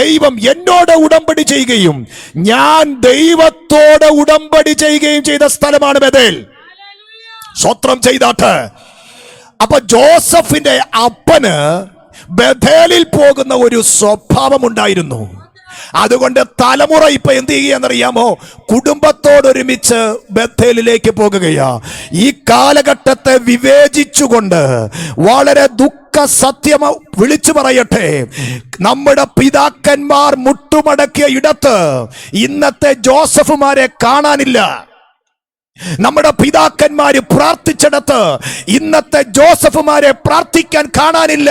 ദൈവം എന്നോട് ഉടമ്പടി ചെയ്യുകയും ഞാൻ ദൈവത്തോട് ഉടമ്പടി ചെയ്യുകയും ചെയ്ത സ്ഥലമാണ് ബദേൽ സ്വത്രം ചെയ്താട്ട്. അപ്പൊ ജോസഫിന്റെ അപ്പന് ബഥേലിൽ പോകുന്ന ഒരു സ്വഭാവം ഉണ്ടായിരുന്നു അതുകൊണ്ട് തലമുറ ഇപ്പൊ എന്ത് ചെയ്യുകയെന്നറിയാമോ കുടുംബത്തോടൊരുമിച്ച് ബത്തേലിലേക്ക് പോകുകയാ. ഈ കാലഘട്ടത്തെ വിവേചിച്ചുകൊണ്ട് വളരെ ദുഃഖ സത്യം വിളിച്ചു പറയട്ടെ. നമ്മുടെ പിതാക്കന്മാർ മുട്ടുമടക്കിയ ഇടത്ത് ഇന്നത്തെ ജോസഫുമാരെ കാണാനില്ല. നമ്മുടെ പിതാക്കന്മാര് പ്രാർത്ഥിച്ചിടത്ത് ഇന്നത്തെ ജോസഫുമാരെ പ്രാർത്ഥിക്കാൻ കാണാനില്ല.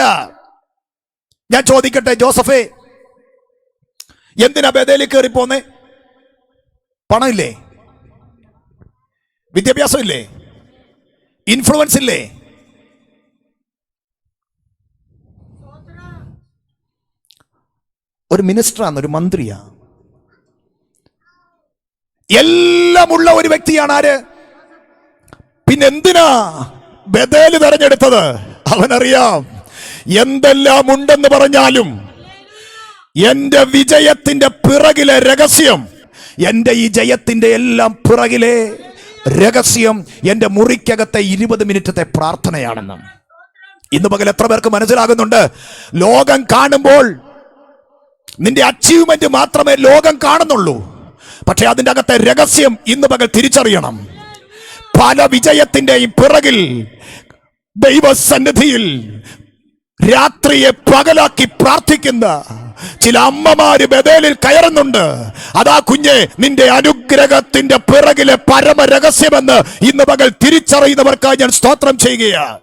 ഞാൻ ചോദിക്കട്ടെ ജോസഫേ എന്തിനാ ബദേലി കയറി പോന്നേ? പണമില്ലേ? വിദ്യാഭ്യാസം ഇല്ലേ ഇൻഫ്ലുവൻസ് ഇല്ലേ ഒരു മിനിസ്റ്ററാണ് ഒരു മന്ത്രിയാ. എല്ലാമുള്ള ഒരു വ്യക്തിയാണ് ആര്? പിന്നെ എന്തിനാ ബദേൽ തെരഞ്ഞെടുത്തത്? അവനറിയാം. എന്തെല്ലാം ഉണ്ടെന്ന് പറഞ്ഞാലും എന്റെ വിജയത്തിന്റെ പിറകിലെ രഹസ്യം എന്റെ ഈ ജയത്തിന്റെ എല്ലാം പിറകിലെ രഹസ്യം എന്റെ മുറിക്കകത്തെ ഇരുപത് മിനിറ്റത്തെ പ്രാർത്ഥനയാണെന്ന്. ഇന്ന് പകൽ എത്ര പേർക്ക് മനസ്സിലാകുന്നുണ്ട്? ലോകം കാണുമ്പോൾ നിന്റെ അച്ചീവ്മെന്റ് മാത്രമേ ലോകം കാണുന്നുള്ളൂ. പക്ഷെ അതിന്റെ അകത്തെ രഹസ്യം ഇന്ന് പകൽ തിരിച്ചറിയണം. പല വിജയത്തിന്റെയും പിറകിൽ ദൈവസന്നിധിയിൽ രാത്രിയെ പകലാക്കി പ്രാർത്ഥിക്കുന്ന ചില അമ്മമാര് ബദേലിൽ കയറുന്നുണ്ട്. അതാ കുഞ്ഞെ നിന്റെ അനുഗ്രഹത്തിന്റെ പിറകിലെ പരമ രഹസ്യമെന്ന് ഇന്ന് പകൽ തിരിച്ചറിയുന്നവർക്കായി ഞാൻ സ്തോത്രം ചെയ്യുകയാണ്.